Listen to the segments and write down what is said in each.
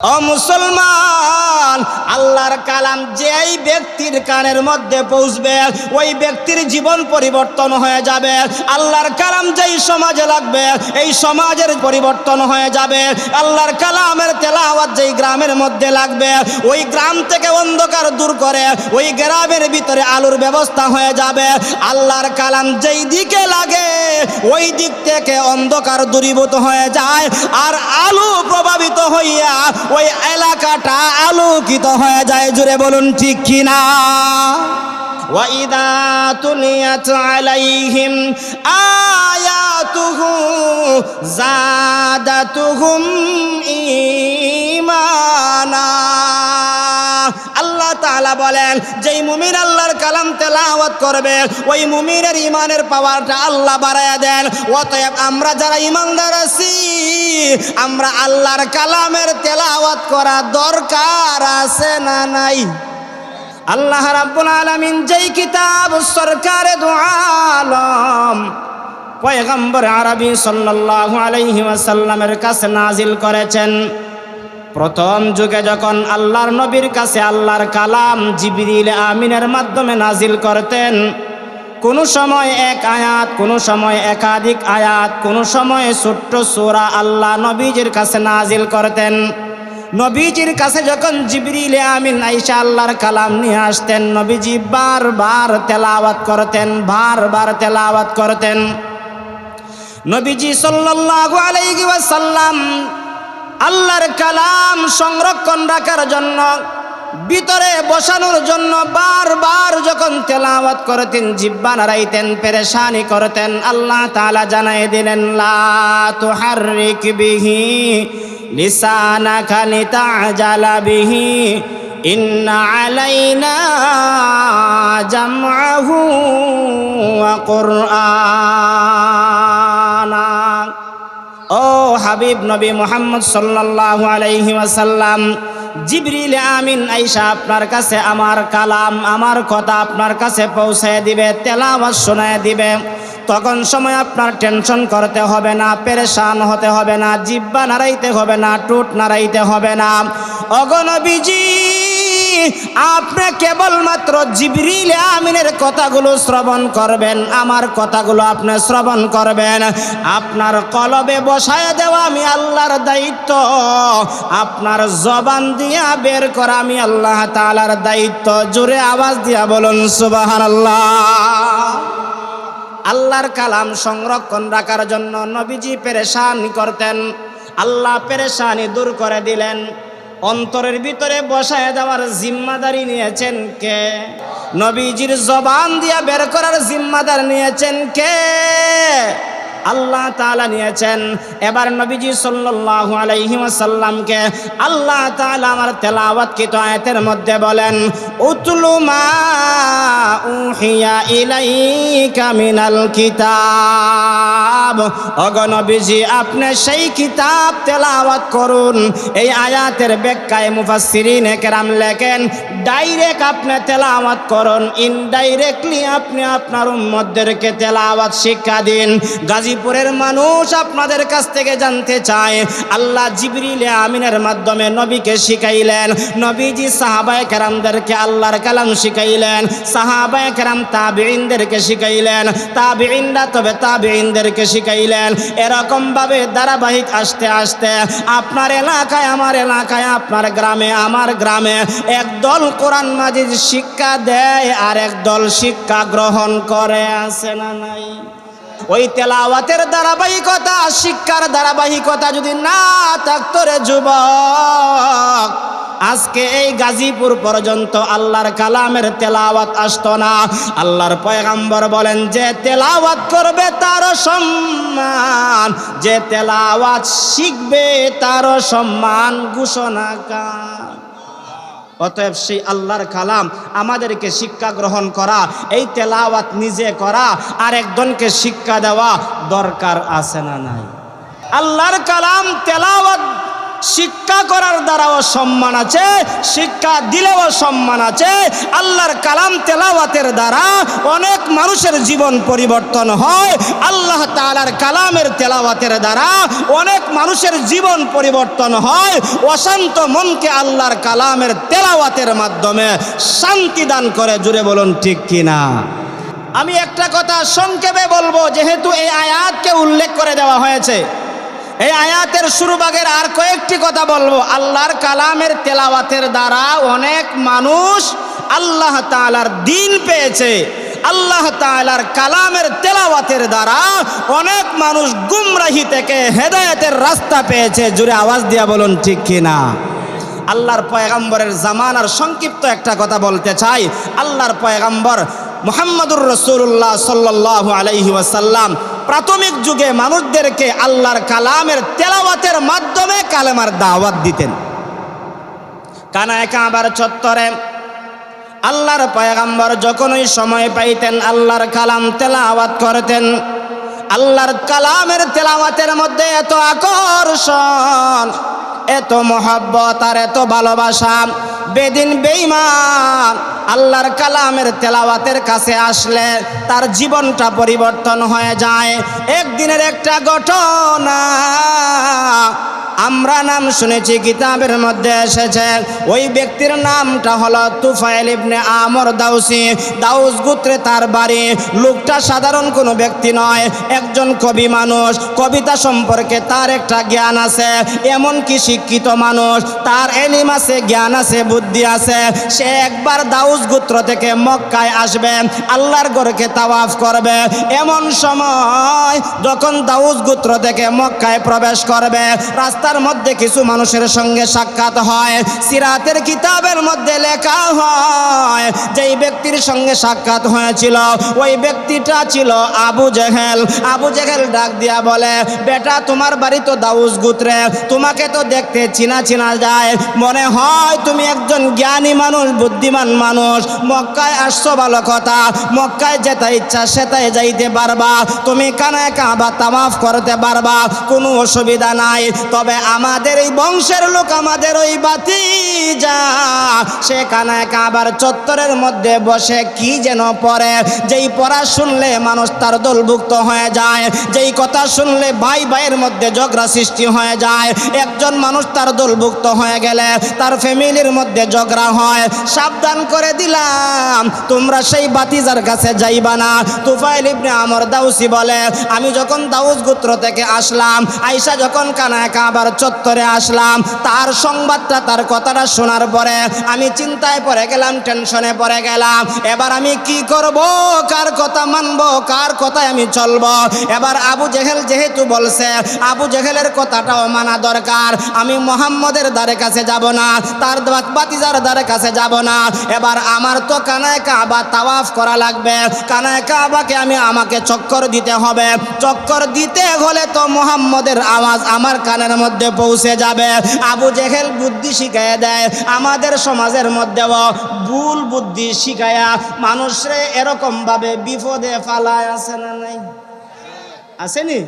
ও মুসলমান আল্লাহর কালাম যেই ব্যক্তির কানের মধ্যে পৌঁছবে, ওই ব্যক্তির জীবন পরিবর্তন হয়ে যাবে। আল্লাহর কালাম যেই সমাজে লাগবে, এই সমাজের পরিবর্তন হয়ে যাবে। আল্লাহর কালামের তেলাওয়াত যেই গ্রামের মধ্যে লাগবে, ওই গ্রাম থেকে অন্ধকার দূর করে, ওই গ্রামের ভিতরে আলোর ব্যবস্থা হয়ে যাবে। আল্লাহর কালাম যেই দিকে লাগে, ওই দিক থেকে অন্ধকার দূরীভূত হয়ে যায়। আর আলো প্রভাবিত হইয়া, ওই এলাকাটা আলোকিত হয়ে যায় জুড়ে বলুন ঠিক কিনা وإذا تليت عليهم آياته زادتهم إيمانا তাআলা বলেন, যেই মুমিন আল্লাহর কালাম তেলাওয়াত করবে, ওই মুমিনের ইমানের পাওয়ারটা আল্লাহ বাড়ায়া দেন। অতএব আমরা যারা ইমানদার আছি, আমরা আল্লাহর কালামের তেলাওয়াত করা দরকার আছে না নাই? আল্লাহ রাব্বুল আলামিন যেই কিতাব সরকারে দু আলম পয়গম্বর আরবি সাল্লাল্লাহু আলাইহি ওয়াসাল্লামের কাছে নাজিল করেছেন প্রথম যুগে যখন আল্লাহর নবীর কাছে আল্লাহর কালাম জিবরিল আমিনের মাধ্যমে নাজিল করতেন, কোনো সময় এক আয়াত, কোনো সময় একাধিক আয়াত, কোনো সময় ছোট্ট সোরা আল্লাহ নবীজির কাছে নাজিল করতেন। নবীজির কাছে যখন জিবরিল আমিন আইসা আল্লাহর কালাম নিয়ে আসতেন, নবীজি বারবার তেলাওয়াত করতেন, বারবার তেলাওয়াত করতেন। নবীজি সাল্লাল্লাহু আলাইহি ওয়াসাল্লাম আল্লাহর কালাম সংরক্ষণ রাখার জন্য, ভিতরে বসানোর জন্য বারবার যখন তেলাওয়াত করতেন জিব্বা নাড়াইতেন পেরেশানি করতেন, আল্লাহ তালা জানাই দিলেন, লা তুহাররিক বিহি লিসানাকা লিতাজালা বিহি, ইন্না আলাইনা জামআহু ওয়া কুরআনা। হাবিব নবী মোহাম্মদ সাল্লাহ আলাইহি আসাল্লাম জিবরিল আমিন আইসা আপনার কাছে আমার কালাম, আমার কথা আপনার কাছে পৌঁছায় দিবে তেলাওয়াজ শোনায় দিবে। তখন সময় আপনার টেনশন করতে হবে না, পেরেশান হতে হবে না, জিব্বা নাড়াইতে হবে না টুট নাড়াইতে হবে না। অগনবীজি আপনি কেবলমাত্র জিবরিল আমিনের কথাগুলো শ্রবণ করবেন, আমার কথাগুলো আপনি শ্রবণ করবেন। আপনার কলবে বসায় দেওয়া আমি আল্লাহর দায়িত্ব, আপনার জবান দিয়া বের করা আমি আল্লাহ তাআলার দায়িত্ব। জোরে আওয়াজ দিয়া বলুন, সুবহানাল্লাহ। আল্লাহর কালাম সংরক্ষণ রাখার জন্য নবীজি পেরেশান করতেন। আল্লাহ পেরেশানি দূর করে দিলেন। অন্তরের ভিতরে বসায় দেওয়ার জিম্মাদারি নিয়েছেন কে? নবীজির জবান দিয়া বের করার জিম্মাদার নিয়েছেন কে? আল্লাহ তালা নিয়েছেন। এবার নবীজি সাল্লাল্লাহু আলাইহি ওয়াসাল্লামকে আল্লাহ তালা আমার তেলাওয়াত কিত আয়াতের মধ্যে বলেন, উতলু মা উহিয়া ইলাইকা মিনাল কিতাব। ওগো আপনি সেই কিতাব তেলাওয়াত করুন। এই আয়াতের ব্যাখ্যায় মুফাসসিরিন একরাম লেখেন, ডাইরেক্ট আপনি তেলাওয়াত করুন, ইনডাইরেক্টলি আপনি আপনার উম্মতদেরকে তেলাওয়াত শিক্ষা দিন। গাজীপুরের মানুষ আপনাদের কাছ থেকে জানতে চায়, আল্লাহ জিবরিল আমিনের মাধ্যমে নবীকে শিখাইলেন, নবীজি সাহাবায়ে কেরামদেরকে আল্লাহর কালাম শিখাইলেন, সাহাবায়ে কেরাম তাবিঈনদেরকে শিখাইলেন, তাবিঈনরা তবে তাবিঈনদেরকে শিখাইলেন। এরকমভাবে ধারাবাহিক আসতে আসতে আপনার এলাকায়, আমার এলাকায়, আপনার গ্রামে, আমার গ্রামে একদল কোরআন মাজিদ শিক্ষা দেয় আর একদল শিক্ষা গ্রহণ করে, আছে না নাই? ওই তেলাওয়াতের ধারাবাহিকতা, শিক্ষার ধারাবাহিকতা যদি না থাকতো রে যুবক, আজকে এই গাজীপুর পর্যন্ত আল্লাহর কালামের তেলাওয়াত আসতো না। আল্লাহর পয়গাম্বর বলেন, যে তেলাওয়াত করবে তার সম্মান, যে তেলাওয়াত শিখবে তার সম্মান, ঘোষণা কার। অতএব সেই আল্লাহর কালাম আমাদেরকে শিক্ষা গ্রহণ করা, এই তেলাওয়াত নিজে করা, আর একজনকে শিক্ষা দেওয়া দরকার আছে না নাই? আল্লাহর কালাম তেলাওয়াত শিক্ষা করার দ্বারাও সম্মান আছে, শিক্ষা দিলেও সম্মান আছে। আল্লাহর কালাম তেলাওয়াতের দ্বারা অনেক মানুষের জীবন পরিবর্তন হয়। আল্লাহ তালার কালামের তেলাওয়াতের দ্বারা অনেক মানুষের জীবন পরিবর্তন হয়। অশান্ত মনকে আল্লাহর কালামের তেলাওয়াতের মাধ্যমে শান্তি দান করে জুড়ে বলুন ঠিক কিনা? আমি একটা কথা সংক্ষেপে বলব, যেহেতু এই আয়াতকে উল্লেখ করে দেওয়া হয়েছে এই আয়াতের শুরুবাগের আর কয়েকটি কথা বলব। আল্লাহর কালামের তেলাওয়াতের দ্বারা অনেক মানুষ আল্লাহ তাআলার দিন পেয়েছে। আল্লাহ তাআলার কালামের তেলাওয়াতের দ্বারা অনেক মানুষ গুমরাহি থেকে হেদায়েতের রাস্তা পেয়েছে। জুড়ে আওয়াজ দিয়া বলুন, ঠিক কিনা আল্লাহর পয়গাম্বরের জামানার সংক্ষিপ্ত একটা কথা বলতে চাই। আল্লাহর পয়গাম্বর মুহাম্মদুর রসুল্লাহ সাল্লাহ আলাইহি ওয়াসাল্লাম প্রাথমিক যুগে মানুষদেরকে আল্লাহর কালামের তেলাওয়াতের মাধ্যমে কালেমার দাওয়াত দিতেন। কানায় কাবার চত্বরে আল্লাহর পয়গাম্বর যখনই সময় পাইতেন, আল্লাহর কালাম তেলাওয়াত করতেন। আল্লাহর কালামের তেলাওয়াতের মধ্যে এত আকর্ষণ, এত মোহাব্বত আর এত ভালোবাসা বেদিন বেইমান আল্লাহর কালামের তেলাওয়াতের কাছে আসলে তার জীবনটা পরিবর্তন হয়ে যায়। একদিনের একটা ঘটনা আমরা নাম শুনেছি, কিতাবের মধ্যে এসেছে। ওই ব্যক্তির নামটা হলো তুফাইল ইবনে আমর দাউসি। দাউস গোত্রে তার বাড়ি। লোকটা সাধারণ কোনো ব্যক্তি নয়, একজন কবি মানুষ। কবিতা সম্পর্কে তার একটা জ্ঞান আছে এমন কি শিক্ষিত মানুষ। তার এলিম আছে, জ্ঞান আছে, বুদ্ধি আছে। সে একবার দাউস গোত্র থেকে মক্কায় আসবে, আল্লাহর ঘরকে তাওয়াফ করবে। এমন সময় যখন দাউস গোত্র থেকে মক্কায় প্রবেশ করবে রাস্তার মধ্যে কিছু মানুষের সঙ্গে সাক্ষাৎ হয়। সিরাতের কিতাবের মধ্যে লেখা হয়, যেই ব্যক্তির সঙ্গে সাক্ষাৎ হয়েছিল, ওই ব্যক্তিটা ছিল আবু জেহেল। আবু জেহেল ডাক দিয়া বলে, বেটা, তোমার বাড়ি তো দাউস গোত্রে, তোমাকে তো দেখতে চিনা চিনা যায়। মনে হয় তুমি একজন জ্ঞানী মানুষ, বুদ্ধিমান মানুষ। মক্কায় আসছো ভালো কথা, মক্কায় যেতে ইচ্ছা সেটাই যাইতে পারবা। তুমি কানায় কাবা তামাফ করতে পারবা, কোনো অসুবিধা নাই। তবে আমাদের এই বংশের লোক আমাদের ওই বাতি যা। সে কানায় কাবার চত্বরের মধ্যে বসে কি যেন পড়ে। যেই পড়া শুনলে মানুষ তার দলভুক্ত হয়ে যায়। যেই কথা শুনলে ভাই ভাইয়ের মধ্যে ঝগড়া সৃষ্টি হয়ে যায়। একজন মানুষ তার দলভুক্ত হয়ে গেলে তার ফ্যামিলির মধ্যে ঝগড়া হয়। সাবধান করে দিলাম, তোমরা সেই বাতিজার কাছে যাইবা না। তুফাইল ইবনে আমর দাউসি বলে, আমি যখন দাউস গোত্র থেকে আসলাম আইসা যখন কানায় কাবার চত্বরে আসলাম। তার সংবাদটা, তার কথাটা শোনার পরে আমি চিন্তায় পড়ে গেলাম, টেনশনে পড়ে গেলাম। এবার আমি কি করব? কার কথা মানবো? কার কথায় আমি চলবো? এবার আবু জেহেল যেহেতু বলছে, আবু জেহেলের কথাটাও মানা দরকার। আমি মোহাম্মদের দ্বারে কাছে যাব না, তার বাত- বাতিজার দ্বারে কাছে যাব না। এবার আমার তো কানায় কাবা তাওয়াফ করা লাগবে। কানায় কাবাকে আমি, আমাকে চক্কর দিতে হবে। চক্কর দিতে হলে তো মোহাম্মদের আওয়াজ আমার কানের মধ্যে পৌঁছে যাবে। আবু জেহেল বুদ্ধি শিখাইয়া দেয়, আমাদের সমাজের মধ্যেও ভুল বুদ্ধি শিখায়া মানুষরে এরকম ভাবে বিপদে ফালায়, আছে না নাই? আসেনি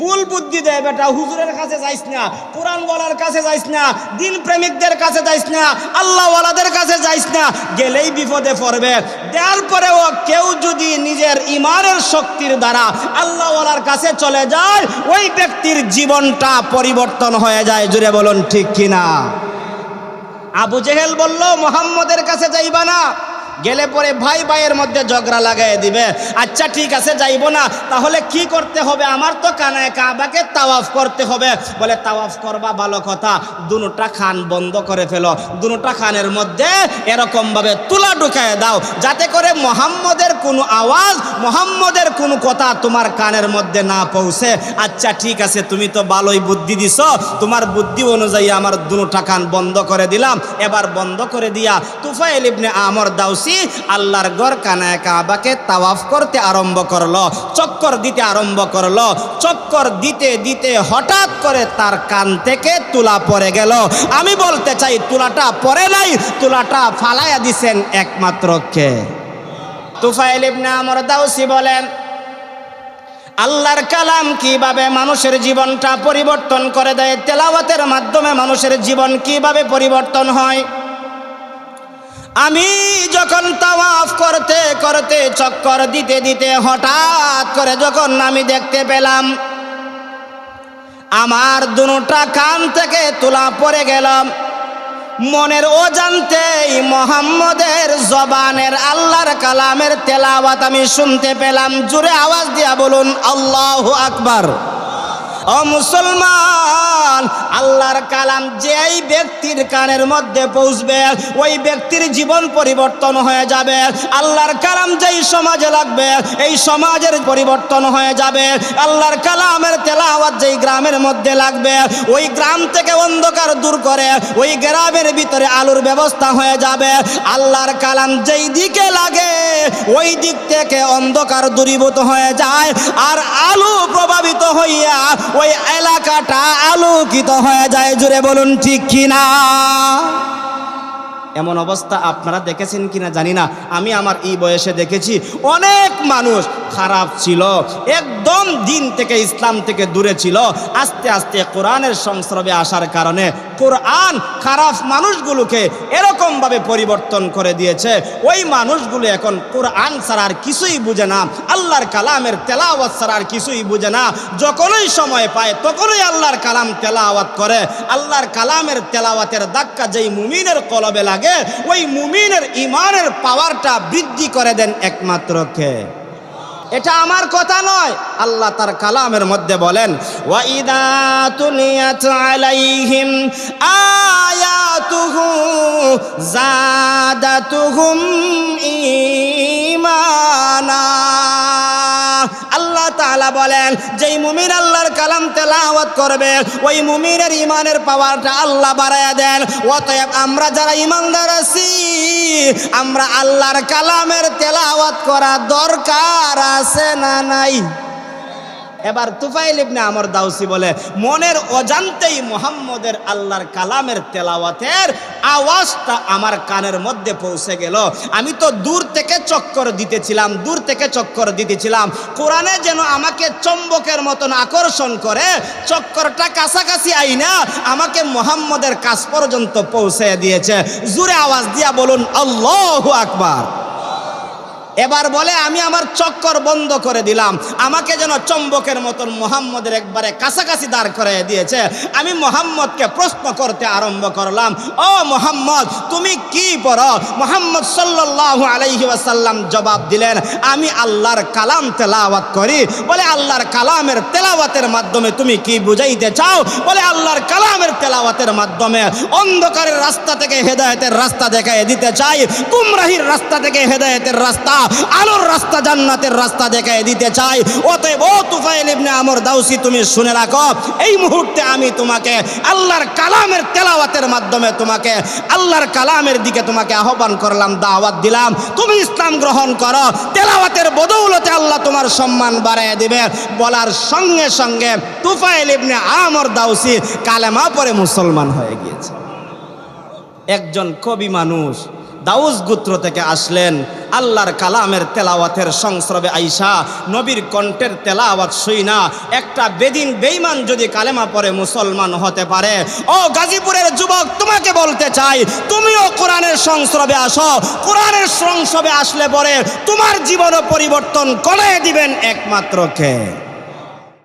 ভুল বুদ্ধি দেয়, বেটা, হুজুরের কাছে যাইস না, কোরআন বলার কাছে যাইস না দিন প্রেমিকদের কাছে যাইস না, আল্লাহওয়ালাদের কাছে গেলেই বিপদে পড়বে। দেওয়ার পরেও কেউ যদি নিজের ইমানের শক্তির দ্বারা আল্লাহওয়ালার কাছে চলে যায়, ওই ব্যক্তির জীবনটা পরিবর্তন হয়ে যায়। জুড়ে বলুন, ঠিক কিনা? আবু জেহেল বলল, মোহাম্মদের কাছে যাইবা না। গেলে পরে ভাই ভাইয়ের মধ্যে ঝগড়া লাগাই দিবে। আচ্ছা ঠিক আছে, যাইব না। তাহলে কি করতে হবে? আমার তো কানায় কাবাকে তাওয়াফ করতে হবে। বলে, তাওয়াফ করবা ভালো কথা। দুটা খান বন্ধ করে ফেলো। দুটা খানের মধ্যে এরকমভাবে তুলা ঢুকায় দাও। যাতে করে মোহাম্মদের কোনো আওয়াজ, মোহাম্মদের কোনো কথা তোমার কানের মধ্যে না পৌঁছে। আচ্ছা ঠিক আছে, তুমি তো ভালোই বুদ্ধি দিছ। তোমার বুদ্ধি অনুযায়ী আমার দুটা কান বন্ধ করে দিলাম। এবার বন্ধ করে দিয়া তুফাইল ইবনে আমর দাউসি আল্লাহর গড় কানায় কাবাকে তাওয়াফ করতে আরম্ভ করল, চক্কর দিতে আরম্ভ করল। চক্কর দিতে দিতে হঠাৎ করে তার কান থেকে তুলা পড়ে গেল। আমি বলতে চাই, তুলাটা পরে নাই, তুলাটা ফালাইয়া দিছেন একমাত্র কে? তুফাইল ইবনে আমর দাউসি বলেন, আল্লাহর কালাম কীভাবে মানুষের জীবনটা পরিবর্তন করে দেয়? তেলাওয়াতের মাধ্যমে মানুষের জীবন কীভাবে পরিবর্তন হয়? আমি যখন তাওয়াফ করতে করতে চক্কর দিতে দিতে হঠাৎ করে যখন আমি দেখতে পেলাম, আমার দুটা কান থেকে তোলা পড়ে গেলাম মনের অজান্তেই মোহাম্মদের জবানের আল্লাহর কালামের তেলাওয়াত আমি শুনতে পেলাম। জুড়ে আওয়াজ দিয়া বলুন, আল্লাহ আকবার। ও মুসলমান, আল্লাহর কালাম যেই ব্যক্তির কানের মধ্যে পৌঁছবে, ওই ব্যক্তির জীবন পরিবর্তন হয়ে যাবে। আল্লাহর কালাম যেই সমাজে লাগবে, এই সমাজের পরিবর্তন হয়ে যাবে। আল্লাহর কালামের তেলাওয়াত যেই গ্রামের মধ্যে লাগবে, ওই গ্রাম থেকে অন্ধকার দূর করে, ওই গ্রামের ভিতরে আলোর ব্যবস্থা হয়ে যাবে। আল্লাহর কালাম যেই দিকে লাগে, ওই দিক থেকে অন্ধকার দূরীভূত হয়ে যায়, আর আলো প্রভাবিত হইয়া ওই এলাকাটা আলোকিত হয়ে যায় জুড়ে বলুন ঠিক কিনা? এমন অবস্থা আপনারা দেখেছেন কিনা জানি না। আমি আমার এই বয়সে দেখেছি অনেক মানুষ খারাপ ছিল, একদম দিন থেকে ইসলাম থেকে দূরে ছিল, আস্তে আস্তে কোরআনের সংস্রবে আসার কারণে কোরআন খারাপ মানুষগুলোকে এরকমভাবে পরিবর্তন করে দিয়েছে। ওই মানুষগুলো এখন কোরআন আর কিছুই বুঝে না, আল্লাহর কালামের তেলাওয়াত আর কিছুই বুঝে না। যখনই সময় পায় তখনই আল্লাহর কালাম তেলাওয়াত করে। আল্লাহর কালামের তেলাওয়াতের ধাক্কা যেই মুমিনের কলবে লাগে, ওই মুমিনের ইমানের পাওয়ারটা বৃদ্ধি করে দেন একমাত্র কে? এটা আমার কথা নয়। আল্লাহ তার কালামের মধ্যে বলেন ওয়াইদা তুলিয়াত আলাইহিম আয়াতুহু জাদাতুহুম বলেন, যেই মুমিন আল্লাহর কালাম তেলাওয়াত করবে, ওই মুমিনের ইমানের পাওয়ারটা আল্লাহ বাড়ায়া দেন। অতএব আমরা যারা ইমানদার আছি, আমরা আল্লাহর কালামের তেলাওয়াত করা দরকার আছে না নাই? এবার তুফাইল ইবনে আমর দাউসি বলে, মনের অজান্তেই মোহাম্মদের আল্লাহর কালামের তেলাওয়াতের আওয়াজটা আমার কানের মধ্যে পৌঁছে গেল। আমি তো দূর থেকে চক্কর দিতেছিলাম, দূর থেকে চক্কর দিতেছিলাম। কোরআনে যেন আমাকে চম্বকের মতন আকর্ষণ করে, চক্করটা কাছাকাছি আইনা আমাকে মোহাম্মদের কাছ পর্যন্ত পৌঁছে দিয়েছে। জুরে আওয়াজ দিয়া বলুন, আল্লাহ আকবার। এবার বলে, আমি আমার চক্কর বন্ধ করে দিলাম। আমাকে যেন চম্বকের মতন মোহাম্মদের একবারে কাছাকাছি দাঁড় করে দিয়েছে। আমি মোহাম্মদকে প্রশ্ন করতে আরম্ভ করলাম, ও মোহাম্মদ, তুমি কি পড়ো? মোহাম্মদ সাল্লাল্লাহু আলাইহি ওয়াসাল্লাম জবাব দিলেন, আমি আল্লাহর কালাম তেলাওয়াত করি। বলে, আল্লাহর কালামের তেলাওয়াতের মাধ্যমে তুমি কি বুঝাইতে চাও? বলে, আল্লাহর কালামের তেলাওয়াতের মাধ্যমে অন্ধকারের রাস্তা থেকে হেদায়েতের রাস্তা দেখায় দিতে চাই। গুমরাহির রাস্তা থেকে হেদায়েতের রাস্তা আলোর রাস্তা জান্নাতের রাস্তা দেখায় দিতে চাই। অতএব ও তুফাইল ইবনে আমর দাউসি, তুমি শুনে রাখো, এই মুহূর্তে আমি তোমাকে আল্লাহর কালামের তেলাওয়াতের মাধ্যমে তোমাকে, আল্লাহর কালামের দিকে তোমাকে আহ্বান করলাম, দাওয়াত দিলাম। তুমি ইসলাম গ্রহণ করো, তেলাওয়াতের বদৌলতে আল্লাহ তোমার সম্মান বাড়ায় দিবে। বলার সঙ্গে সঙ্গে তুফাইল ইবনে আমর দাউসি কালেমা পরে মুসলমান হয়ে গিয়েছে। একজন কবি মানুষ দাউস গোত্র থেকে আসলেন। আল্লাহর কালামের তেলাওয়াতের সংস্রবে আইসা, নবীর কণ্ঠের তেলাওয়াত শুই না। একটা বেদিন বেইমান যদি কালেমা পরে মুসলমান হতে পারে। ও গাজীপুরের যুবক, তোমাকে বলতে চাই, তুমিও কোরআনের সংস্রবে আসো। কোরআনের সংস্রবে আসলে পরে তোমার জীবনও পরিবর্তন করে দিবেন একমাত্র কে?